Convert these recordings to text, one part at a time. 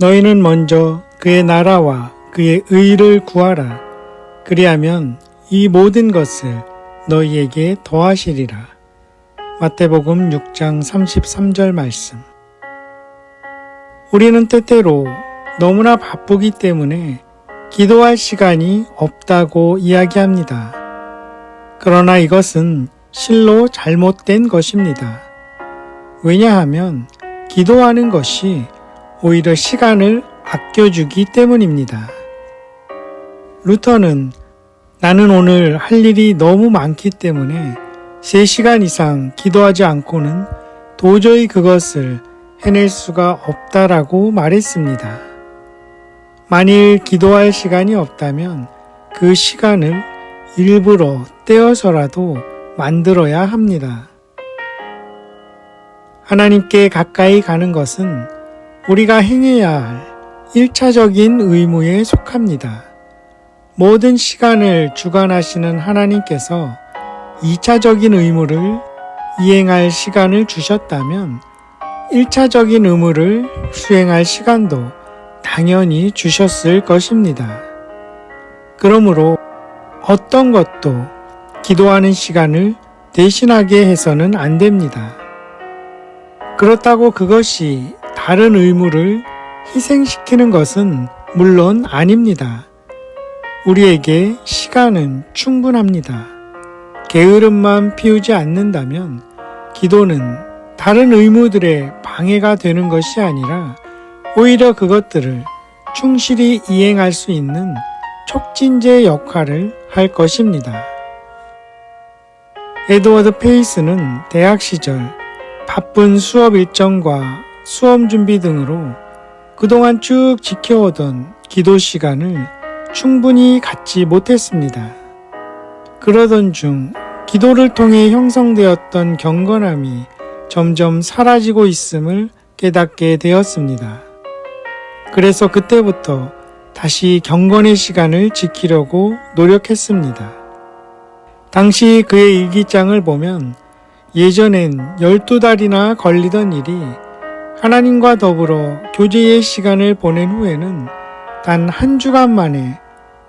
너희는 먼저 그의 나라와 그의 의를 구하라. 그리하면 이 모든 것을 너희에게 더하시리라. 마태복음 6장 33절 말씀. 우리는 때때로 너무나 바쁘기 때문에 기도할 시간이 없다고 이야기합니다. 그러나 이것은 실로 잘못된 것입니다. 왜냐하면 기도하는 것이 오히려 시간을 아껴주기 때문입니다. 루터는 나는 오늘 할 일이 너무 많기 때문에 3시간 이상 기도하지 않고는 도저히 그것을 해낼 수가 없다라고 말했습니다. 만일 기도할 시간이 없다면 그 시간을 일부러 떼어서라도 만들어야 합니다. 하나님께 가까이 가는 것은 우리가 행해야 할 1차적인 의무에 속합니다. 모든 시간을 주관하시는 하나님께서 2차적인 의무를 이행할 시간을 주셨다면 1차적인 의무를 수행할 시간도 당연히 주셨을 것입니다. 그러므로 어떤 것도 기도하는 시간을 대신하게 해서는 안 됩니다. 그렇다고 그것이 다른 의무를 희생시키는 것은 물론 아닙니다. 우리에게 시간은 충분합니다. 게으름만 피우지 않는다면 기도는 다른 의무들의 방해가 되는 것이 아니라 오히려 그것들을 충실히 이행할 수 있는 촉진제 역할을 할 것입니다. 에드워드 페이스는 대학 시절 바쁜 수업 일정과 수험 준비 등으로 그동안 쭉 지켜오던 기도 시간을 충분히 갖지 못했습니다. 그러던 중 기도를 통해 형성되었던 경건함이 점점 사라지고 있음을 깨닫게 되었습니다. 그래서 그때부터 다시 경건의 시간을 지키려고 노력했습니다. 당시 그의 일기장을 보면 예전엔 12달이나 걸리던 일이 하나님과 더불어 교제의 시간을 보낸 후에는 단 한 주간 만에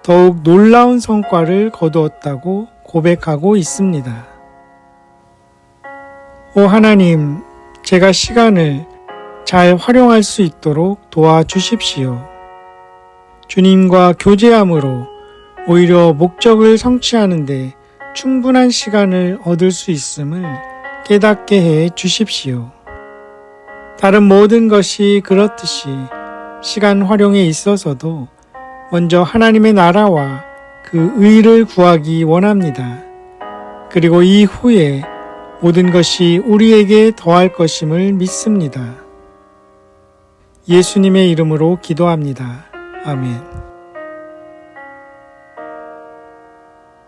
더욱 놀라운 성과를 거두었다고 고백하고 있습니다. 오 하나님, 제가 시간을 잘 활용할 수 있도록 도와주십시오. 주님과 교제함으로 오히려 목적을 성취하는데 충분한 시간을 얻을 수 있음을 깨닫게 해 주십시오. 다른 모든 것이 그렇듯이 시간 활용에 있어서도 먼저 하나님의 나라와 그 의를 구하기 원합니다. 그리고 이후에 모든 것이 우리에게 더할 것임을 믿습니다. 예수님의 이름으로 기도합니다. 아멘.